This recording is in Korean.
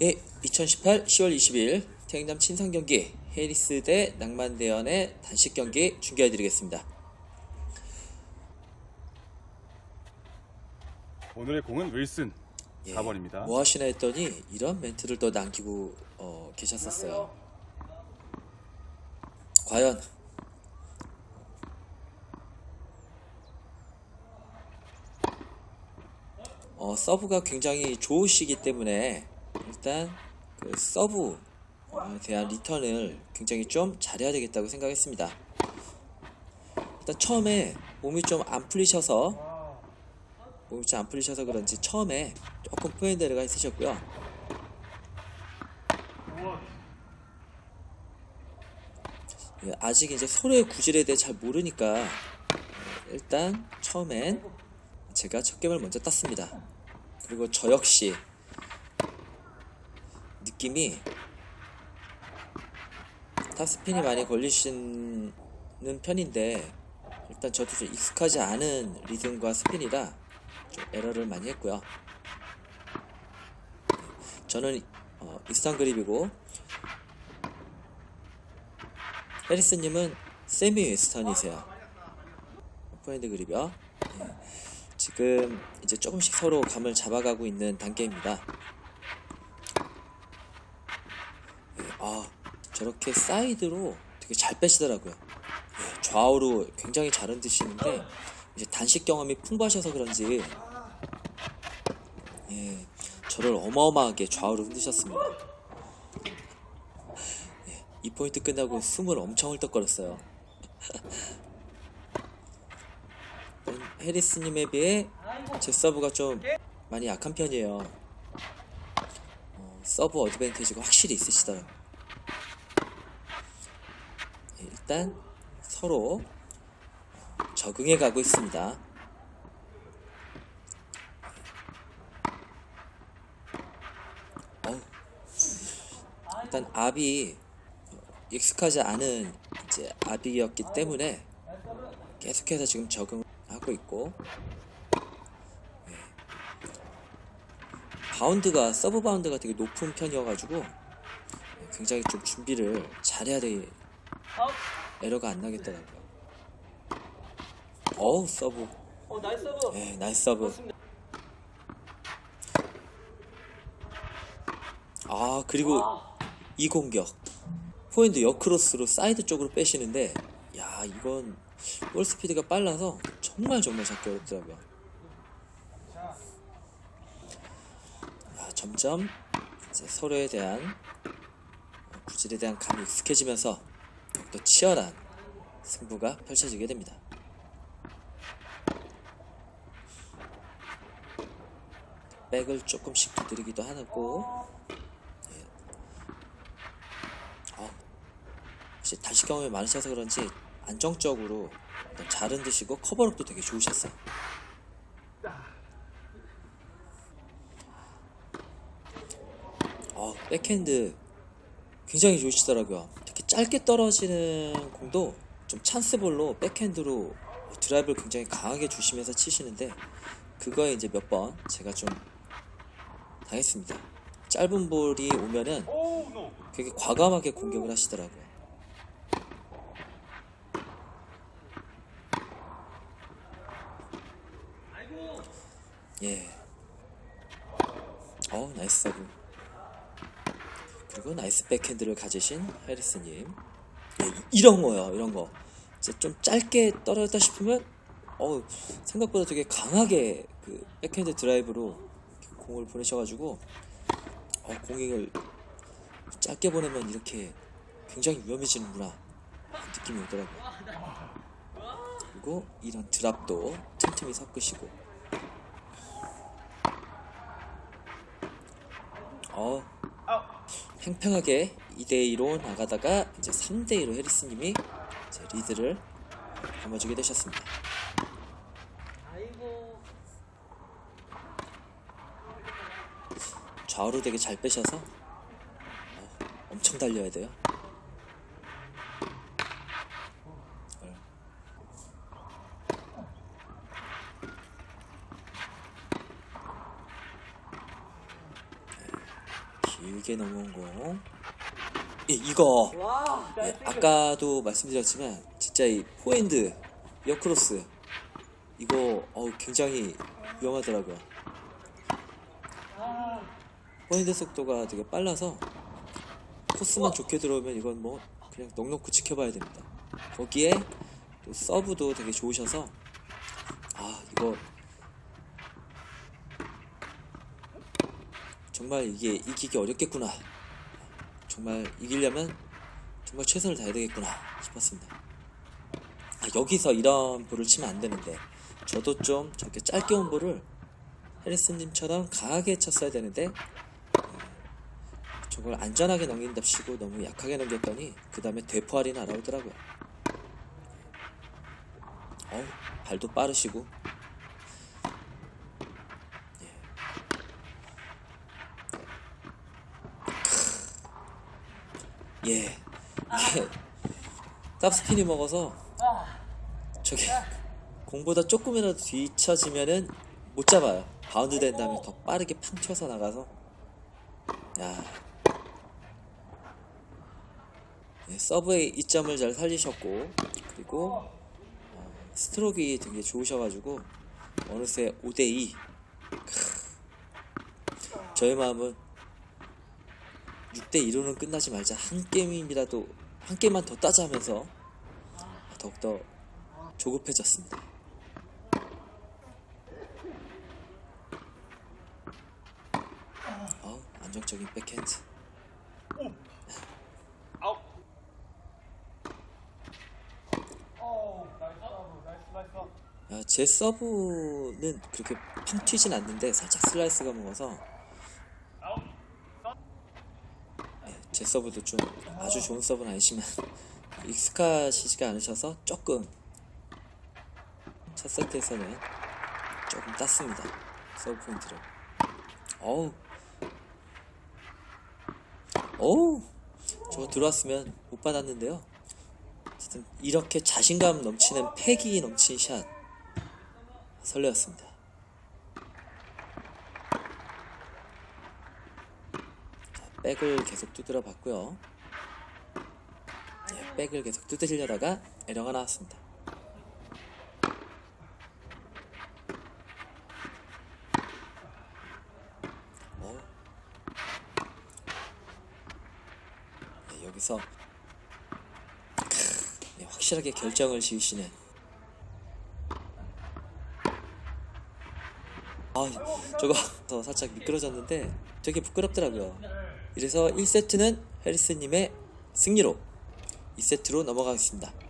예, 2018 10월 20일 태행담 친선 경기 해리스 대 낭만대연의 단식 경기 중계해드리겠습니다. 오늘의 공은 윌슨 예, 4번입니다. 뭐 하시나 했더니 이런 멘트를 또 남기고 어, 계셨었어요. 과연 어, 서브가 굉장히 좋으시기 때문에 일단 그 서브에 대한 리턴을 굉장히 좀 잘해야 되겠다고 생각했습니다. 일단 처음에 몸이 좀 안 풀리셔서 몸이 좀 안 풀리셔서 그런지 처음에 조금 포핸드가 있으셨고요. 예, 아직 이제 서로의 구질에 대해 잘 모르니까 일단 처음엔 제가 첫 gem을 먼저 땄습니다. 그리고 저 역시 느낌이 탑스핀이 많이 걸리시는 편인데 일단 저도 좀 익숙하지 않은 리듬과 스핀이라 좀 에러를 많이 했고요. 저는 어, 익스탄 그립이고 해리스님은 세미 웨스턴이세요. 포핸드 그립이요. 예. 지금 이제 조금씩 서로 감을 잡아가고 있는 단계입니다. 예, 아 저렇게 사이드로 되게 잘 빼시더라고요. 예, 좌우로 굉장히 잘 흔드시는데 이제 단식 경험이 풍부하셔서 그런지 예, 저를 어마어마하게 좌우로 흔드셨습니다. 예, 이 포인트 끝나고 숨을 엄청 헐떡거렸어요. 음, 해리스님에 비해 제 서브가 좀 많이 약한 편이에요. 어, 서브 어드밴티지가 확실히 있으시더라고요. 예, 일단 서로 적응해 가고 있습니다. 어우, 일단 압이 익숙하지 않은 이제 압이었기 때문에 계속해서 지금 적응하고 있고 예. 바운드가 서브 바운드가 되게 높은 편이어가지고 굉장히 좀 준비를 잘해야 돼 에러가 안 나겠더라고요. 어우 서브 어 나이스 서브 예, 나이스 서브. 아 그리고 이 공격 포인트 역크로스로 사이드 쪽으로 빼시는데 야 이건 볼 스피드가 빨라서 정말 정말 잡기 어렵더라고요. 야, 점점 이제 서로에 대한 어, 구질에 대한 감이 익숙해지면서 더욱더 치열한 승부가 펼쳐지게 됩니다. 백을 조금씩 두드리기도 하고 예. 어, 혹시 단식 경험이 많으셔서 그런지 안정적으로 잘 흔드시고 커버력도 되게 좋으셨어요. 어, 백핸드 굉장히 좋으시더라고요. 짧게 떨어지는 공도 좀 찬스볼로 백핸드로 드라이브를 굉장히 강하게 주시면서 치시는데 그거에 이제 몇 번 제가 좀 당했습니다. 짧은 볼이 오면은 되게 과감하게 공격을 하시더라고요. 예. 어, 나이스 서브. 그리고 나이스 백핸드를 가지신 해리스님. 예, 이- 이런 거요, 이런 거. 이제 좀 짧게 떨어졌다 싶으면, 어 생각보다 되게 강하게 그 백핸드 드라이브로 공을 보내셔가지고, 어, 공격을 짧게 보내면 이렇게 굉장히 위험해지는구나. 느낌이 오더라고요. 그리고 이런 드랍도 틈틈이 섞으시고, 어, 팽팽하게 2대2로 나가다가 이제 3대2로 해리스님이 이제 리드를 담아주게 되셨습니다. 좌우로 되게 잘 빼셔서 어, 엄청 달려야 돼요. 어. 네, 길게 넘어온 공. 이, 이거 와, 예, 아까도 말씀드렸지만 진짜 이 포핸드 역크로스 이거 어우, 굉장히 위험하더라고요. 포핸드 속도가 되게 빨라서 코스만 좋게 들어오면 이건 뭐 그냥 넉넉히 지켜봐야 됩니다. 거기에 또 서브도 되게 좋으셔서 아 이거 정말 이게 이기기 어렵겠구나. 정말 이기려면 정말 최선을 다해야 되겠구나 싶었습니다. 아, 여기서 이런 볼을 치면 안 되는데 저도 좀 저렇게 짧게 온 볼을 해리스님처럼 강하게 쳤어야 되는데 음, 저걸 안전하게 넘긴답시고 너무 약하게 넘겼더니 그 다음에 되포알이 날아오더라고요. 어우, 발도 빠르시고 예. 이게 탑스핀이 먹어서 저기 공보다 조금이라도 뒤쳐지면은 못 잡아요. 바운드 된 다음에 더 빠르게 팡 쳐서 나가서 야. 예, 서브의 이점을 잘 살리셨고 그리고 어, 스트로크가 되게 좋으셔가지고 어느새 5대2 저의 마음은 6대 2로는 끝나지 말자 한 게임이라도 한 게임만 더 따자 하면서 더욱더 조급해졌습니다. 어, 안정적인 백핸드. 야, 제 서브는 그렇게 팡 튀진 않는데 살짝 슬라이스가 먹어서 예, 제 서브도 좀 아주 좋은 서브는 아니지만 익숙하시지가 않으셔서 조금 첫 세트에서는 조금 땄습니다. 서브 포인트를. 어우. 어우. 저거 들어왔으면 못 받았는데요. 어쨌든 이렇게 자신감 넘치는 패기 넘친 샷. 설레었습니다. 자, 백을 계속 두드려 봤고요. 네, 백을 계속 두드리려다가 에러가 나왔습니다. 어. 네, 여기서 크, 네, 확실하게 결정을 지으시는 아 저거 더 살짝 미끄러졌는데 되게 부끄럽더라고요 이래서 1세트는 해리스님의 승리로 2세트로 넘어가겠습니다